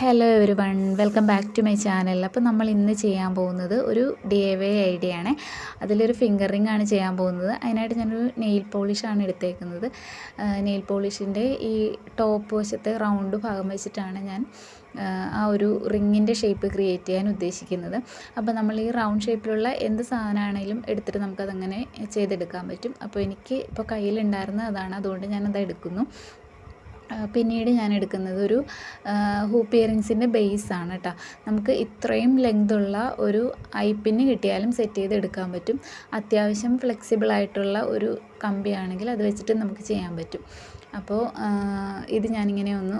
Hello every one welcome back to my channel അപ്പോൾ നമ്മൾ ഇന്ന് ചെയ്യാൻ പോകുന്നത് ഒരു ഡി എ ഐഡിയ ആണ്. അതിലൊരു ഫിംഗർ റിംഗ് ആണ് ചെയ്യാൻ പോകുന്നത്. അതിനായിട്ട് ഞാനൊരു നെയിൽ പോളിഷാണ് എടുത്തേക്കുന്നത്. നെയിൽ പോളിഷിന്റെ ഈ ടോപ്പ് വശത്തെ റൗണ്ട് ഭാഗം വെച്ചിട്ടാണ് ഞാൻ ആ ഒരു റിങ്ങിന്റെ ഷേപ്പ് ക്രിയേറ്റ് ചെയ്യാൻ ഉദ്ദേശിക്കുന്നത്. അപ്പോൾ നമ്മൾ ഈ റൗണ്ട് ഷേപ്പിലുള്ള എന്ത് സാധനമാണെങ്കിലും എടുത്തിട്ട് നമുക്കതങ്ങനെ ചെയ്തെടുക്കാൻ പറ്റും. അപ്പോൾ എനിക്ക് ഇപ്പോൾ കയ്യിലുണ്ടായിരുന്ന അതാണ്. അതുകൊണ്ട് ഞാനത് എടുക്കുന്നു. പിന്നീട് ഞാൻ എടുക്കുന്നത് ഒരു ഹൂപ്പ് ഇയറിങ്സിന്റെ ബേസാണ് കേട്ടോ നമുക്ക് ഇത്രയും ലെങ്തുള്ള ഒരു ഐ പിന്ന് കിട്ടിയാലും സെറ്റ് ചെയ്ത് എടുക്കാൻ പറ്റും. അത്യാവശ്യം ഫ്ലെക്സിബിൾ ആയിട്ടുള്ള ഒരു കമ്പിയാണെങ്കിൽ അത് വെച്ചിട്ട് നമുക്ക് ചെയ്യാൻ പറ്റും. അപ്പോൾ ഇത് ഞാനിങ്ങനെ ഒന്ന്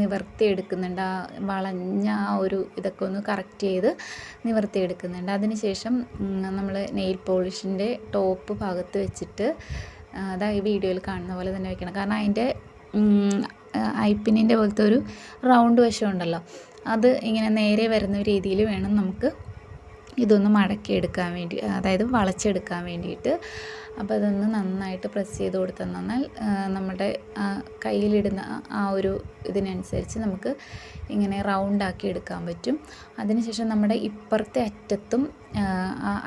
നിവർത്തി എടുക്കുന്നുണ്ട്. ആ വളഞ്ഞ ആ ഒരു ഇതൊക്കെ ഒന്ന് കറക്റ്റ് ചെയ്ത് നിവർത്തി എടുക്കുന്നുണ്ട്. അതിന് ശേഷം നമ്മൾ നെയിൽ പോളിഷിന്റെ ടോപ്പ് ഭാഗത്ത് വെച്ചിട്ട് അതാ ഈ വീഡിയോയിൽ കാണുന്ന പോലെ തന്നെ വെക്കണം. കാരണം അതിന്റെ ഐപ്പിന്നിന്റെ പോലത്തെ ഒരു റൗണ്ട് വശം ഉണ്ടല്ലോ അത് ഇങ്ങനെ നേരെ വരുന്ന രീതിയിൽ വേണം നമുക്ക് ഇതൊന്ന് മടക്കിയെടുക്കാൻ വേണ്ടി അതായത് വളച്ചെടുക്കാൻ വേണ്ടിയിട്ട്. അപ്പോൾ അതൊന്ന് നന്നായിട്ട് പ്രസ് ചെയ്ത് കൊടുത്തെന്നാൽ നമ്മുടെ കയ്യിലിടുന്ന ആ ഒരു ഇതിനനുസരിച്ച് നമുക്ക് ഇങ്ങനെ റൗണ്ടാക്കി എടുക്കാൻ പറ്റും. അതിനുശേഷം നമ്മുടെ ഇപ്പുറത്തെ അറ്റത്തും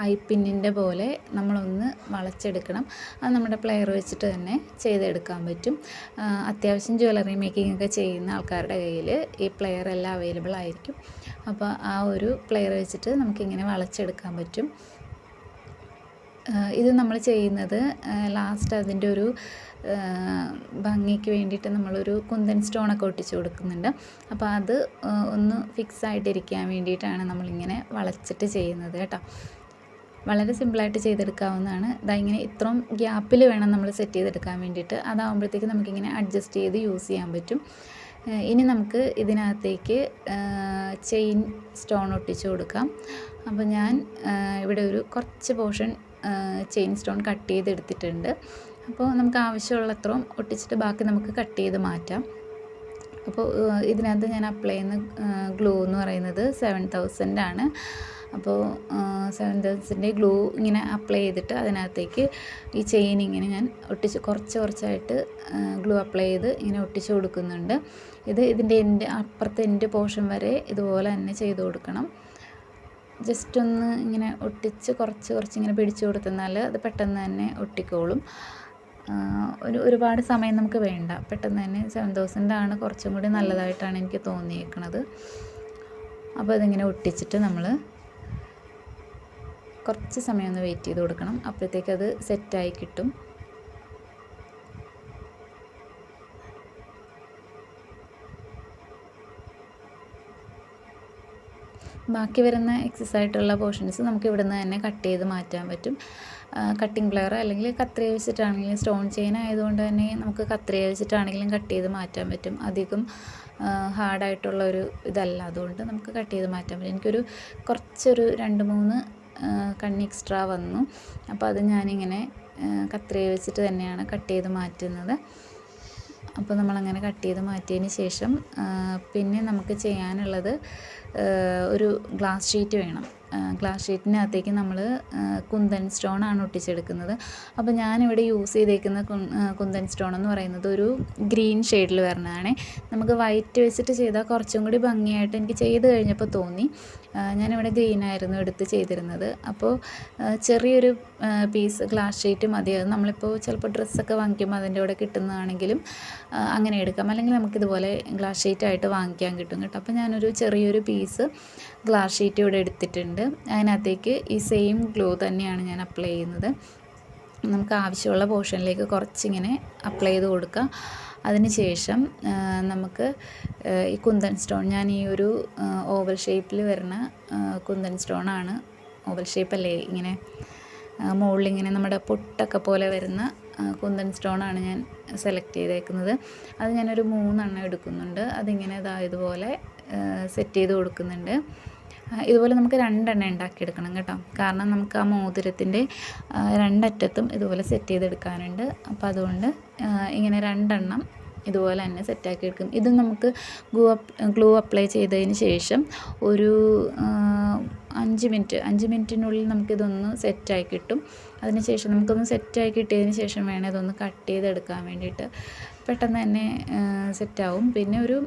ഐ പിന്നിന്റെ പോലെ നമ്മളൊന്ന് വളച്ചെടുക്കണം. അത് നമ്മുടെ പ്ലെയർ വെച്ചിട്ട് തന്നെ ചെയ്തെടുക്കാൻ പറ്റും. അത്യാവശ്യം ജ്വല്ലറി മേക്കിംഗ് ഒക്കെ ചെയ്യുന്ന ആൾക്കാരുടെ കയ്യിൽ ഈ പ്ലെയർ എല്ലാം അവൈലബിൾ ആയിരിക്കും. അപ്പോൾ ആ ഒരു പ്ലെയർ വെച്ചിട്ട് നമുക്കിങ്ങനെ വളച്ചെടുക്കാൻ പറ്റും. ഇത് നമ്മൾ ചെയ്യുന്നത് ലാസ്റ്റ് അതിന്റെ ഒരു ഭംഗിക്ക് വേണ്ടിയിട്ട് നമ്മളൊരു കുന്തൻ സ്റ്റോണൊക്കെ ഒട്ടിച്ചു കൊടുക്കുന്നുണ്ട്. അപ്പോൾ അത് ഒന്ന് ഫിക്സ് ആയിട്ടിരിക്കാൻ വേണ്ടിയിട്ടാണ് നമ്മളിങ്ങനെ വളച്ചിട്ട് ചെയ്യുന്നത് കേട്ടോ. വളരെ സിമ്പിളായിട്ട് ചെയ്തെടുക്കാവുന്നതാണ്. ഇതാ ഇങ്ങനെ ഇത്രയും ഗ്യാപ്പിൽ വേണം നമ്മൾ സെറ്റ് ചെയ്തെടുക്കാൻ വേണ്ടിയിട്ട്. അതാകുമ്പോഴത്തേക്ക് നമുക്കിങ്ങനെ അഡ്ജസ്റ്റ് ചെയ്ത് യൂസ് ചെയ്യാൻ പറ്റും. ഇനി നമുക്ക് ഇതിനകത്തേക്ക് ചെയിൻ സ്റ്റോൺ ഒട്ടിച്ചു കൊടുക്കാം. അപ്പോൾ ഞാൻ ഇവിടെ ഒരു കുറച്ച് പോർഷൻ ചെയിൻ സ്റ്റോൺ കട്ട് ചെയ്തെടുത്തിട്ടുണ്ട്. അപ്പോൾ നമുക്ക് ആവശ്യമുള്ളത്രയും ഒട്ടിച്ചിട്ട് ബാക്കി നമുക്ക് കട്ട് ചെയ്ത് മാറ്റാം. അപ്പോൾ ഇതിനകത്ത് ഞാൻ അപ്ലൈ ചെയ്യുന്ന ഗ്ലൂ എന്ന് പറയുന്നത് സെവൻ തൗസൻഡ് ആണ്. അപ്പോൾ സെവൻ തൗസൻഡ് ഗ്ലൂ ഇങ്ങനെ അപ്ലൈ ചെയ്തിട്ട് അതിനകത്തേക്ക് ഈ ചെയിൻ ഇങ്ങനെ ഞാൻ ഒട്ടിച്ച് കുറച്ച് കുറച്ചായിട്ട് ഗ്ലൂ അപ്ലൈ ചെയ്ത് ഇങ്ങനെ ഒട്ടിച്ച് കൊടുക്കുന്നുണ്ട്. ഇത് ഇതിന്റെ എന്റെ അപ്പുറത്തെ എന്റെ പോർഷൻ വരെ ഇതുപോലെ തന്നെ ചെയ്ത് കൊടുക്കണം. ജസ്റ്റ് ഒന്ന് ഇങ്ങനെ ഒട്ടിച്ച് കുറച്ച് കുറച്ച് ഇങ്ങനെ പിടിച്ചു കൊടുത്തെന്നാൽ അത് പെട്ടെന്ന് തന്നെ ഒട്ടിക്കോളും. ഒരു ഒരുപാട് സമയം നമുക്ക് വേണ്ട. പെട്ടെന്ന് തന്നെ സെവൻ തൗസൻഡ് ആണ് കുറച്ചും കൂടി നല്ലതായിട്ടാണ് എനിക്ക് തോന്നിയേക്കണത്. അപ്പോൾ അതിങ്ങനെ ഒട്ടിച്ചിട്ട് നമ്മൾ കുറച്ച് സമയം ഒന്ന് വെയിറ്റ് ചെയ്ത് കൊടുക്കണം. അപ്പോഴത്തേക്കത് സെറ്റായി കിട്ടും. ബാക്കി വരുന്ന എക്സസ് ആയിട്ടുള്ള പോർഷൻസ് നമുക്ക് ഇവിടെ നിന്ന് തന്നെ കട്ട് ചെയ്ത് മാറ്റാൻ പറ്റും. കട്ടിംഗ് പ്ലെയർ അല്ലെങ്കിൽ കത്രിക വെച്ചിട്ടാണെങ്കിലും സ്റ്റോൺ ചെയിൻ ആയതുകൊണ്ട് തന്നെ നമുക്ക് കത്രിക വെച്ചിട്ടാണെങ്കിലും കട്ട് ചെയ്ത് മാറ്റാൻ പറ്റും. അധികം ഹാർഡായിട്ടുള്ള ഒരു ഇതല്ല. അതുകൊണ്ട് നമുക്ക് കട്ട് ചെയ്ത് മാറ്റാൻ പറ്റും. എനിക്കൊരു കുറച്ചൊരു രണ്ട് മൂന്ന് കണ്ണി എക്സ്ട്രാ വന്നു. അപ്പോൾ അത് ഞാനിങ്ങനെ കത്രിക വെച്ചിട്ട് തന്നെയാണ് കട്ട് ചെയ്ത് മാറ്റുന്നത്. അപ്പോൾ നമ്മളങ്ങനെ കട്ട് ചെയ്ത് മാറ്റിയതിന് ശേഷം പിന്നെ നമുക്ക് ചെയ്യാനുള്ളത് ഒരു ഗ്ലാസ് ഷീറ്റ് വേണം. ഗ്ലാസ് ഷീറ്റിനകത്തേക്ക് നമ്മൾ കുന്തൻ സ്റ്റോൺ ആണ് ഒട്ടിച്ചെടുക്കുന്നത്. അപ്പോൾ ഞാനിവിടെ യൂസ് ചെയ്തേക്കുന്ന കുന്തൻ സ്റ്റോൺ എന്ന് പറയുന്നത് ഒരു ഗ്രീൻ ഷെയ്ഡിൽ വരുന്നതാണ് നമുക്ക് വൈറ്റ് വെച്ചിട്ട് ചെയ്താൽ കുറച്ചും കൂടി ഭംഗിയായിട്ട് എനിക്ക് ചെയ്ത് കഴിഞ്ഞപ്പോൾ തോന്നി. ഞാനിവിടെ ഗ്രീൻ ആയിരുന്നു എടുത്ത് ചെയ്തിരുന്നത്. അപ്പോൾ ചെറിയൊരു പീസ് ഗ്ലാസ് ഷീറ്റ് മതി. അത് നമ്മളിപ്പോൾ ചിലപ്പോൾ ഡ്രസ്സൊക്കെ വാങ്ങിക്കുമ്പോൾ അതിന്റെ കൂടെ കിട്ടുന്നതാണെങ്കിലും അങ്ങനെ എടുക്കാം. അല്ലെങ്കിൽ നമുക്കിതുപോലെ ഗ്ലാസ് ഷീറ്റായിട്ട് വാങ്ങിക്കാൻ കിട്ടും കേട്ടോ. അപ്പോൾ ഞാനൊരു ചെറിയൊരു പീസ് ഗ്ലാസ് ഷീറ്റ് ഇവിടെ എടുത്തിട്ടുണ്ട്. അതിനകത്തേക്ക് ഈ സെയിം ഗ്ലോ തന്നെയാണ് ഞാൻ അപ്ലൈ ചെയ്യുന്നത്. നമുക്ക് ആവശ്യമുള്ള പോർഷനിലേക്ക് കുറച്ചിങ്ങനെ അപ്ലൈ ചെയ്ത് കൊടുക്കുക അതിന് ശേഷം നമുക്ക് ഈ കുന്തൻ സ്റ്റോൺ ഞാൻ ഈ ഒരു ഓവൽ ഷേപ്പിൽ വരുന്ന കുന്തൻ സ്റ്റോണാണ് ഓവൽ ഷേപ്പല്ലേ ഇങ്ങനെ മുകളിലിങ്ങനെ നമ്മുടെ പൊട്ടൊക്കെ പോലെ വരുന്ന കുന്തൻ സ്റ്റോണാണ് ഞാൻ സെലക്ട് ചെയ്തേക്കുന്നത്. അത് ഞാനൊരു മൂന്നെണ്ണം എടുക്കുന്നുണ്ട്. അതിങ്ങനെ ഇതായതുപോലെ സെറ്റ് ചെയ്ത് കൊടുക്കുന്നുണ്ട്. ഇതുപോലെ നമുക്ക് രണ്ടെണ്ണം ഉണ്ടാക്കിയെടുക്കണം കേട്ടോ. കാരണം നമുക്ക് ആ മോതിരത്തിന്റെ രണ്ടറ്റത്തും ഇതുപോലെ സെറ്റ് ചെയ്തെടുക്കാനുണ്ട്. അപ്പോൾ അതുകൊണ്ട് ഇങ്ങനെ രണ്ടെണ്ണം ഇതുപോലെ തന്നെ സെറ്റാക്കി എടുക്കും. ഇത് നമുക്ക് ഗ്ലൂ ഗ്ലൂ അപ്ലൈ ചെയ്തതിന് ശേഷം ഒരു അഞ്ച് മിനിറ്റ് അഞ്ച് മിനിറ്റിനുള്ളിൽ നമുക്കിതൊന്ന് സെറ്റായി കിട്ടും. അതിന് ശേഷം നമുക്കൊന്ന് സെറ്റായി കിട്ടിയതിന് ശേഷം വേണം ഇതൊന്ന് കട്ട് ചെയ്തെടുക്കാൻ വേണ്ടിയിട്ട്. പെട്ടെന്ന് തന്നെ സെറ്റാവും പിന്നെ ഒരു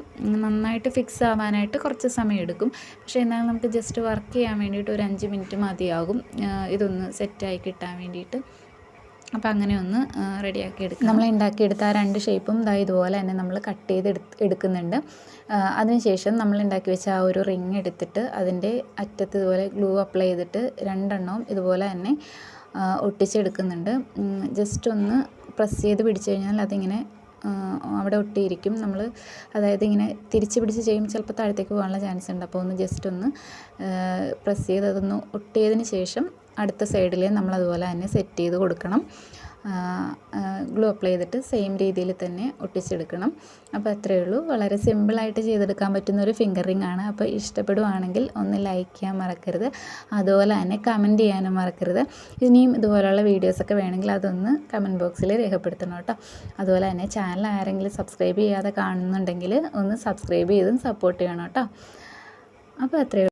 നന്നായിട്ട് ഫിക്സ് ആവാനായിട്ട് കുറച്ച് സമയം എടുക്കും. പക്ഷേ എന്നാലും നമുക്ക് ജസ്റ്റ് വർക്ക് ചെയ്യാൻ വേണ്ടിയിട്ട് ഒരു അഞ്ച് മിനിറ്റ് മതിയാകും. ഇതൊന്ന് സെറ്റായി കിട്ടാൻ വേണ്ടിയിട്ട്. അപ്പോൾ അങ്ങനെ ഒന്ന് റെഡിയാക്കി എടുക്കാം നമ്മൾ ഉണ്ടാക്കിയെടുത്ത ആ രണ്ട് ഷേപ്പും ഇതാ ഇതുപോലെ തന്നെ നമ്മൾ കട്ട് ചെയ്ത് എടുക്കുന്നുണ്ട്. അതിനുശേഷം നമ്മൾ ഉണ്ടാക്കി വെച്ച ആ ഒരു റിങ് എടുത്തിട്ട് അതിന്റെ അറ്റത്ത് ഇതുപോലെ ഗ്ലൂ അപ്ലൈ ചെയ്തിട്ട് രണ്ടെണ്ണവും ഇതുപോലെ തന്നെ ഒട്ടിച്ചെടുക്കുന്നുണ്ട്. ജസ്റ്റ് ഒന്ന് പ്രസ് ചെയ്ത് പിടിച്ചു കഴിഞ്ഞാൽ അതിങ്ങനെ അവിടെ ഒട്ടിയിരിക്കും. നമ്മൾ അതായത് ഇങ്ങനെ തിരിച്ച് പിടിച്ച് ചെയ്യുമ്പോൾ ചിലപ്പോൾ താഴത്തേക്ക് പോകാനുള്ള ചാൻസ് ഉണ്ട്. അപ്പോൾ ഒന്ന് ജസ്റ്റ് ഒന്ന് പ്രസ് ചെയ്ത് അതൊന്ന് ഒട്ടിയതിന് ശേഷം അടുത്ത സൈഡിൽ നമ്മൾ അതുപോലെ തന്നെ സെറ്റ് ചെയ്ത് കൊടുക്കണം. ഗ്ലൂ അപ്ലൈ ചെയ്തിട്ട് സെയിം രീതിയിൽ തന്നെ ഒട്ടിച്ചെടുക്കണം. അപ്പോൾ അത്രയേ ഉള്ളൂ. വളരെ സിമ്പിളായിട്ട് ചെയ്തെടുക്കാൻ പറ്റുന്ന ഒരു ഫിംഗർ റിംഗ് ആണ്. അപ്പോൾ ഇഷ്ടപ്പെടുവാണെങ്കിൽ ഒന്ന് ലൈക്ക് ചെയ്യാൻ മറക്കരുത്. അതുപോലെ തന്നെ കമന്റ് ചെയ്യാനും മറക്കരുത്. ഇനിയും ഇതുപോലുള്ള വീഡിയോസൊക്കെ വേണമെങ്കിൽ അതൊന്ന് കമന്റ് ബോക്സിൽ രേഖപ്പെടുത്തണം കേട്ടോ. അതുപോലെ തന്നെ ചാനൽ ആരെങ്കിലും സബ്സ്ക്രൈബ് ചെയ്യാതെ കാണുന്നുണ്ടെങ്കിൽ ഒന്ന് സബ്സ്ക്രൈബ് ചെയ്തും സപ്പോർട്ട് ചെയ്യണം കേട്ടോ. അപ്പോൾ അത്രയേ